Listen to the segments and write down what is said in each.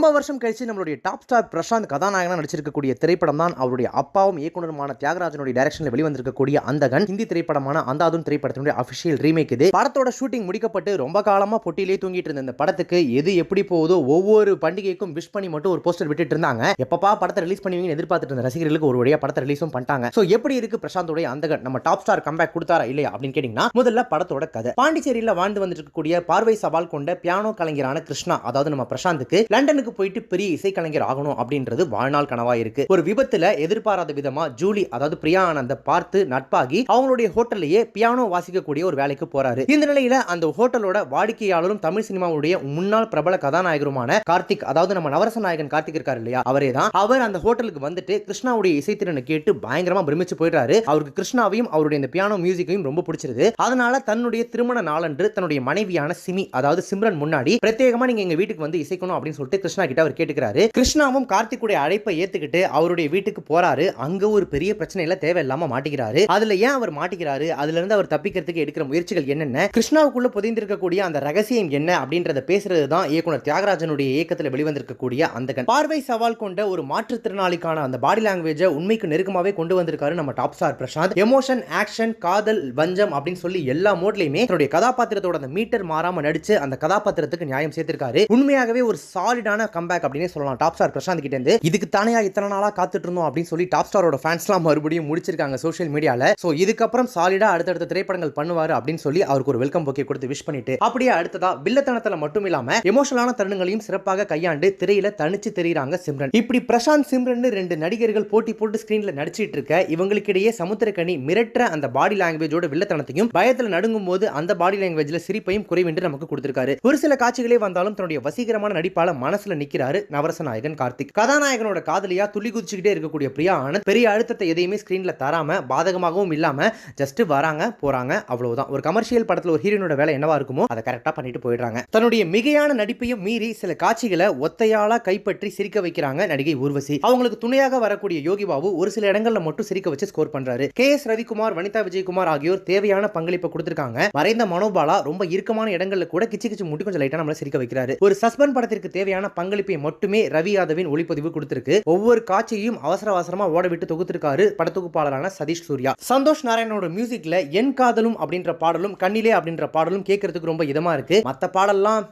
ரொம்ப வருஷம் கழிச்சு நம்மளுடைய டாப் ஸ்டார் பிரசாந்த் கதாநாயகனா நடிச்சிருக்கக்கூடிய திரைப்படம் தான் அவருடைய அப்பாவும் இயக்குநருமான தியாகராஜனுடைய டைரக்ஷனில் வெளிவந்திருக்கக்கூடிய அந்தகன் ஹிந்தி திரைப்படமான அந்தாதுன் திரைப்படத்தினுடைய அபிஷியல் ரீமேக் இது. படத்தோட ஷூட்டிங் முடிக்கப்பட்டு ரொம்ப காலமா பொட்டிலே தூங்கிட்டு இருந்த இந்த படத்துக்கு எது எப்படி போகுதோ ஒவ்வொரு பண்டிகைக்கும் விஷ் பண்ணி மட்டும் ஒரு போஸ்டர் விட்டுட்டு இருந்தாங்க. எப்பப்பா படத்தை ரிலீஸ் பண்ணுவீங்கன்னு எதிர்பார்த்துட்டு இருந்த ரசிகர்களுக்கு ஒரு வழியா படத்தை ரிலீஸும் பண்ணிட்டாங்க. ஸோ எப்படி இருக்கு பிரசாந்தோடைய அந்தகன் நம்ம டாப் ஸ்டார் கம்பேக் கொடுத்தாரா இல்லையா அப்படின்னு கேட்டீங்கன்னா முதல்ல படத்தோட கதை. பாண்டிச்சேரியில் வாழ்ந்து வந்துட்டு இருக்கக்கூடிய பார்வை சவால் கொண்ட பியானோ கலைஞரான கிருஷ்ணா அதாவது நம்ம பிரசாந்துக்கு லண்டனுக்கு போயிட்டு பெரிய இசைக்கலைஞர் ஆகணும் அப்படின்றது வாழ்நாள் கனவா இருக்கு. ஒரு விபத்துல எதிர்பாராத விதமா ஜூலி அதாவது பிரியா ஆனந்த பார்த்து நட்பாகி அவங்களுடைய ஹோட்டல்லையே பியானோ வாசிக்கக்கூடிய ஒரு வேலைக்கு போறாரு. இந்த நிலையில அந்த ஹோட்டலோட வாடிக்கையாளரும் தமிழ் சினிமாவுடைய முன்னாள் பிரபல கதாநாயகருமான கார்த்திக் அதாவது நம்ம நவரச நாயகன் கார்த்திக் இருக்காரு இல்லையா அவரே தான் அவர் அந்த ஹோட்டலுக்கு வந்துட்டு கிருஷ்ணாவுடைய இசைத்திறனை கேட்டு பயங்கரமா பிரமிச்சு போயிடுறாரு. அவருக்கு கிருஷ்ணாவையும் அவருடைய இந்த பியானோ மியூசிக்கையும் ரொம்ப பிடிச்சிருது. அதனால தன்னுடைய திருமண நாளன்று தன்னுடைய மனைவியான சிமி அதாவது சிம்ரன் முன்னாடி பிரத்யேகமா நீங்க எங்க வீட்டுக்கு வந்து இசைக்கணும் அப்படின்னு சொல்லிட்டு கிருஷ்ணா கிட்ட அவர் கேட்டுக்கிறாரு. கிருஷ்ணாவும் கார்த்திக்குடைய அழைப்பை ஏத்துக்கிட்டு அவருடைய வீட்டுக்கு போறாரு. அங்க ஒரு பெரிய பிரச்சனையில தேவையில்லாம மாட்டிக்கிறாரு. அதுல ஏன் அவர் மாட்டிக்கிறாரு? அதுல இருந்து அவர் தப்பிக்கிறதுக்கு எடுக்கிற முயற்சிகள் என்னென்ன? கிருஷ்ணாவுக்குள்ள புதைந்திருக்கக்கூடிய அந்த ரகசியம் என்ன அப்படின்றத பேசுறது தான் இயக்குனர் தியாகராஜனுடைய இயக்கத்தில் வெளிவந்திருக்கக்கூடிய அந்த பார்வை சவால் கொண்ட ஒரு மாற்றுத்திறனாளிக்கான அந்த பாடி லாங்குவேஜை உண்மைக்கு நெருக்கமாவே கொண்டு வந்திருக்காரு நம்ம top star Prashanth. Emotion action காதல் வஞ்சம் அப்படின்னு சொல்லி எல்லா மோட்லயுமே தன்னுடைய கதாபாத்திரத்தோட அந்த மீட்டர் மாறாம நடிச்சு அந்த கதாபாத்திரத்துக்கு நியாயம் சேர்த்திருக்காரு. உண்மையாகவே ஒரு சாலிடான கம்பேக் அப்படின்னே சொல்லலாம். டாப் ஸ்டார் பிரசாந்த் கிட்ட இருந்து இதுக்கு தானே இத்தனை நாளா காத்துட்டு இருந்தோம் அப்படின்னு சொல்லி டாப் ஸ்டாரோட ஃபேன்ஸ்லாம் மறுபடியும் முடிச்சிருக்காங்க சோஷியல் மீடியால சோ இதுக்கப்புறம் சாலிடா அடுத்தடுத்த திரைப்படங்கள் பண்ணுவாரு அப்படின்னு சொல்லி அவருக்கு ஒரு வெல்கம் போக்கே கொடுத்து விஷ் பண்ணிட்டு அப்படியே அடுத்ததா வில்லத்தனத்துல மட்டும் இல்லாம எமோஷனலான தருணங்களையும் சிறப்பாக கையாண்டு திரையில தனிச்சு தெரியுறாங்க சிம்ரன். இப்படி பிரசாந்த் சிம்ரன் ரெண்டு நடிகர்கள் போட்டி போட்டு ஸ்கிரீன்ல நடிச்சிட்டு இருக்க இவங்களுக்கிடையே சமுத்திரக்கனி மிரட்டுற அந்த பாடி லாங்குவேஜோட வில்லத்தனத்தையும் பயத்துல நடுங்கும் போது அந்த பாடி லாங்குவேஜ்ல சிரிப்பையும் குறைவென்று நமக்கு கொடுத்திருக்காரு. ஒரு சில காட்சிகளே வந்தாலும் தன்னுடைய வசீகரமான நடிப்பால மனசுல நிக்கிறாரு நவரசநாயகன் கார்த்திக். கதாநாயகனோட காதலியா துள்ளி குதிச்சுக்கிட்டே இருக்கக்கூடிய பிரியா ஆனந்த் பெரிய அழுத்தத்தை எதையுமே ஸ்கிரீன்ல தராம பாதகமாகவும் இல்லாம ஜஸ்ட் வராங்க போறாங்க அவ்வளவுதான். ஒரு கமர்ஷியல் படத்துல ஒரு ஹீரோனோட வேலை என்னவா இருக்குமோ அதை கரெக்டா பண்ணிட்டு போயிடுறாங்க. தன்னுடைய மிகையான நடிப்பையும் மீறி சில காட்சிகளை ஒத்தையாளா கைப்பற்றி சிரிக்க வைக்கிறாங்க நடிகை ஊர்வசி. அவங்களுக்கு துணையாக வரக்கூடிய யோகி பாபு ஒரு சில இடங்கள்ல மட்டும் சிரிக்க வச்சு ஸ்கோர் பண்றாரு. கே எஸ் ரவிக்குமார் வனிதா விஜயகுமார் ஆகியோர் தேவையான பங்களிப்பை கொடுத்திருக்காங்க. மறைந்த மனோபாலா ரொம்ப இறுக்கமான இடங்கள்ல கூட கிச்சு கிச்சு முட்டி கொஞ்சம் லைட்டா நம்மள சிரிக்க வைக்கிறாரு. ஒரு சஸ்பெண்ட் படத்திற்கு தேவையான பங்கு பங்களிப்பை மட்டுமே ரவி யாதவின் ஒளிப்பதிவு கொடுத்திருக்கு. ஒவ்வொரு காட்சியையும் அவசர அவசரமா ஓட விட்டு தொகுத்திருக்காரு படத்தொகுப்பாளரான சதீஷ் சூர்யா. சந்தோஷ் நாராயணோட மியூசிக்ல என் காதலும் அப்படின்ற பாடலும் கண்ணிலே அப்படின்ற பாடலும் கேட்கறதுக்கு ரொம்ப இதமா இருக்கு. மத்த பாடல்லாம்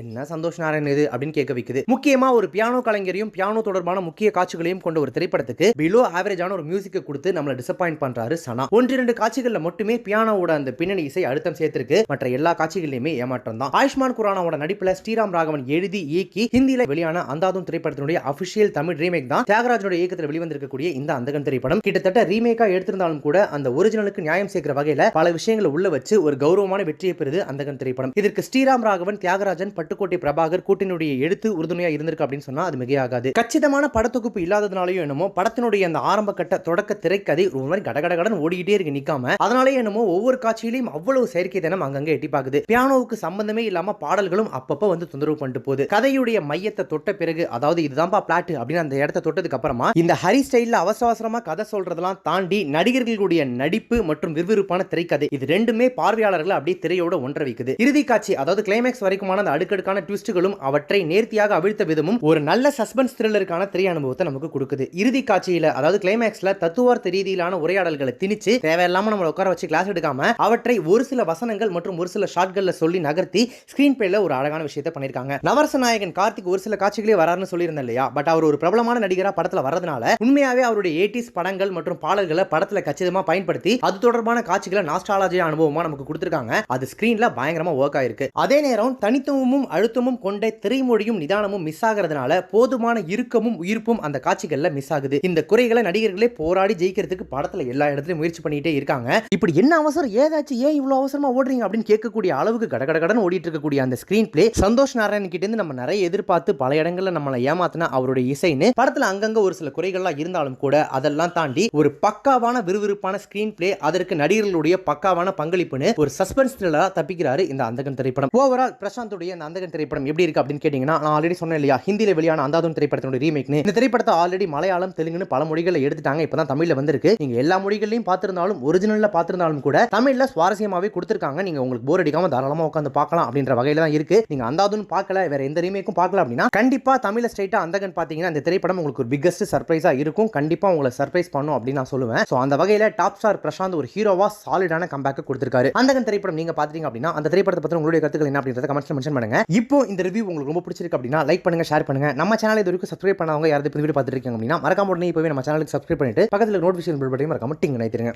என்ன சந்தோஷ் நாராயண் இது அப்படின்னு கேட்க வைக்குது. முக்கியமா ஒரு பியானோ கலைஞரையும் பியானோ தொடர்பான முக்கிய காட்சிகளையும் கொண்ட ஒரு திரைப்படத்துக்கு பிலோ ஆவரேஜான ஒரு மியூசிக்கை கொடுத்து நம்மள டிசப்பாயிண்ட் பண்றாரு சனா. ஒன்று இரண்டு காட்சிகள்ல மட்டுமே பியானோவோட அந்த பின்னணி இசை அழுத்தம் சேர்த்திருக்கு. மற்ற எல்லா காட்சிகளிலுமே ஏமாற்றம் தான். ஆயுஷ்மான் குரானாவோட நடிப்புல ஸ்ரீராம் ராகவன் எழுதி இயக்கி ஹிந்தியில வெளியான அந்தாதும் திரைப்படத்தினுடைய அபிஷியல் தமிழ் ரீமேக் தான் தியாகராஜனுடைய இயக்கத்தில் வெளிவந்திருக்கக்கூடிய இந்த அந்தகன் திரைப்படம். கிட்டத்தட்ட ரீமேக்கா எடுத்திருந்தாலும் கூட அந்த ஒரிஜினலுக்கு நியாயம் சேர்க்கிற வகையில பல விஷயங்களை உள்ள வச்சு ஒரு கௌரவமான வெற்றியை பெறுது அந்தகன் திரைப்படம். இதற்கு ஸ்ரீராம் ராகவன் தியாகராஜன் பட்டுக்கோட்டை பிரபாகர் கூட்டினுடைய எழுத்து உறுதுணையா இருந்திருக்கு அப்படின்னு சொன்னா அது மிகையாகாது. கச்சிதமான படத்தொகுப்பு இல்லாததுனாலயும் என்னமோ படத்தினுடைய அந்த ஆரம்ப கட்ட தொடக்க திரைக்கதை ஒரு மாதிரி கடகடகடன் ஓடிக்கிட்டே இருக்கு நிக்காம. அதனாலே என்னமோ ஒவ்வொரு காட்சியிலையும் அவ்வளவு செயற்கை தினம் அங்கங்க எட்டி பாக்குது. பியானோவுக்கு சம்பந்தமே இல்லாம பாடல்களும் அப்பப்ப வந்து தொந்தரவு பண்ணிட்டு போகுது. கதையுடைய மையத்தை தொட்ட பிறகு அதாவது இதுதான்ப்பா பிளாட் அப்படின்னு அந்த இடத்த தொட்டதுக்கு அப்புறமா இந்த ஹரி ஸ்டைல்ல அவசர அவசரமா கதை சொல்றதெல்லாம் தாண்டி நடிகர்களுடைய நடிப்பு மற்றும் விறுவிறுப்பான திரைக்கதை. இது ரெண்டுமே பார்வையாளர்களை அப்படியே திரையோட ஒன்ற வைக்குது இறுதி காட்சி அதாவது கிளைமேக்ஸ் வரைக்குமான அந்த அடுக்கடுக்கான ட்விஸ்ட்டுகளும் அவற்றை நேர்த்தியாக அவிழ்த்த விதமும் ஒரு நல்ல சஸ்பென்ஸ் த்ரில்லருக்கான திரை அனுபவத்தை நமக்கு கொடுக்குது. இறுதி காட்சியில அதாவது கிளைமேக்ஸ்ல தத்துவார்த்த ரீதியிலான உரையாடல்களை திணிச்சு தேவையில்லாம நம்மளை உட்கார வச்சு கிளாஸ் எடுக்காம அவற்றை ஒரு சில வசனங்கள் மற்றும் ஒரு சில ஷாட்கள்ல சொல்லி நகர்த்தி ஸ்கிரீன் பிளேல ஒரு அழகான விஷயத்தை பண்ணிருக்காங்க நவரச நாயகன் கார்த்திக் ஒரு சில காட்சிகளே வராருன்னு சொல்லியிருந்தேன் இல்லையா? பட் அவர் ஒரு பிரபலமான நடிகரா படத்துல வர்றதுனால உண்மையாவே அவருடைய ஏடிஸ் படங்கள் மற்றும் பாடல்களை படத்துல கச்சிதமா பயன்படுத்தி அது தொடர்பான காட்சிகளை நாஸ்டாலஜி அனுபவமா நமக்கு கொடுத்திருக்காங்க. அது ஸ்கிரீன்ல பயங்கரமா ஒர்க் ஆயிருக்கு. அதே நேரம் தனித்துவமும் அழுத்தமும் கொண்ட திரைமொழியும் நிதானமும் மிஸ் ஆகிறதுனால போதுமான இறுக்கமும் உயிர்ப்பும் அந்த காட்சிகள்ல மிஸ் ஆகுது. இந்த குறைகளை நடிகர்களே போராடி ஜெயிக்கிறதுக்கு படத்துல எல்லா இடத்துலயும் முயற்சி பண்ணிட்டே இருக்காங்க. இப்படி என்ன அவசரம்? ஏதாச்சும் ஏன் இவ்வளவு அவசரமா ஓடுறீங்க? அப்படின்னு கேட்கக்கூடிய அளவுக்கு கடகடகடன் ஓடிட்டு இருக்கக்கூடிய அந்த ஸ்கிரீன் பிளே சந்தோஷ் நாராயண் கிட்ட இருந்து நம்ம நிறைய எதிர்பார்த்து பல இடங்கள்ல நம்மளை ஏமாத்தின அவருடைய இசைன்னு படத்துல அங்கங்க ஒரு சில குறைகள்லாம் இருந்தாலும் கூட அதெல்லாம் தாண்டி ஒரு பக்காவான விறுவிறுப்பான ஸ்கிரீன் பிளே அதற்கு நடிகர்களுடைய பக்காவான பங்களிப்புன்னு ஒரு சஸ்பென்ஸ் த்ரில்லரா தப்பிக்கிறாரு இந்த அந்தகன் திரைப்படம். ஓவரால் பிரசாந்துடைய இந்த அந்தகன் திரைப்படம் எப்படி இருக்கு அப்படின்னு கேட்டீங்கன்னா நான் ஆல்ரெடி சொன்னேன் இல்லையா? ஹிந்தியில வெளியான அந்தாதுன் திரைப்படத்தினுடைய ரீமேக்னு இந்த திரைப்படத்தை ஆல்ரெடி மலையாளம் தெலுங்குன்னு பல மொழிகளை எடுத்துட்டாங்க. இப்பதான் தமிழ்ல வந்திருக்கு. நீங்க எல்லா மொழிகளையும் பார்த்திருந்தாலும் ஒரிஜினல்ல பார்த்திருந்தாலும் கூட தமிழ்ல சுவாரஸ்யமாவே கொடுத்திருக்காங்க. நீங்க உங்களுக்கு போர் அடிக்காம தாராளமா உட்காந்து பார்க்கலாம் அப்படின்ற வகையில தான் இருக்கு. நீங்க அந்தாதுன்னு பார்க்கல வேற எந்த ரீமேக்கும் பார்க்கல அப்படின்னா கண்டிப்பா தமிழ்ல ஸ்ட்ரைட்டா அந்தகன் பாத்தீங்கன்னா இந்த திரைப்படம் உங்களுக்கு ஒரு பிக்கஸ்ட் சர்ப்ரைஸா இருக்கும். கண்டிப்பா உங்களை சர்ப்ரைஸ் பண்ணும் அப்படின்னு நான் சொல்லுவேன். ஸோ அந்த வகையில டாப் ஸ்டார் பிரசாந்த் ஒரு ஹீரோவா சாலிடான கம்பேக் கொடுத்திருக்காரு. அந்தகன் திரைப்படம் நீங்க பாத்தீங்க அப்படின்னா அந்த திரைப்படத்தை பத்தி உங்களுடைய கருத்துக்கள் என்ன அப்படின்றத கமெண்ட்ஸ் மென்ஷன் பண்ணுங்க. இப்போ இந்த ரிவ்யூ உங்களுக்கு ரொம்ப பிடிச்சிருக்கு அப்படின்னா லைக் பண்ணுங்க ஷேர் பண்ணுங்க. நம்ம சேனல் இது வரைக்கும் சப்ஸ்கிரைப் பண்ணவங்க யாராவது இப்போ வீடியோ பார்த்துட்டு இருக்காங்க அப்படின்னா மறக்காம உடனே இப்போவே நம்ம சேனலுக்கு சப்ஸ்கிரைப் பண்ணிட்டு பக்கத்தில் நோட்டிஃபிகேஷன் பில் பட்டையும் மறக்காம டிங் நினைத்திருங்க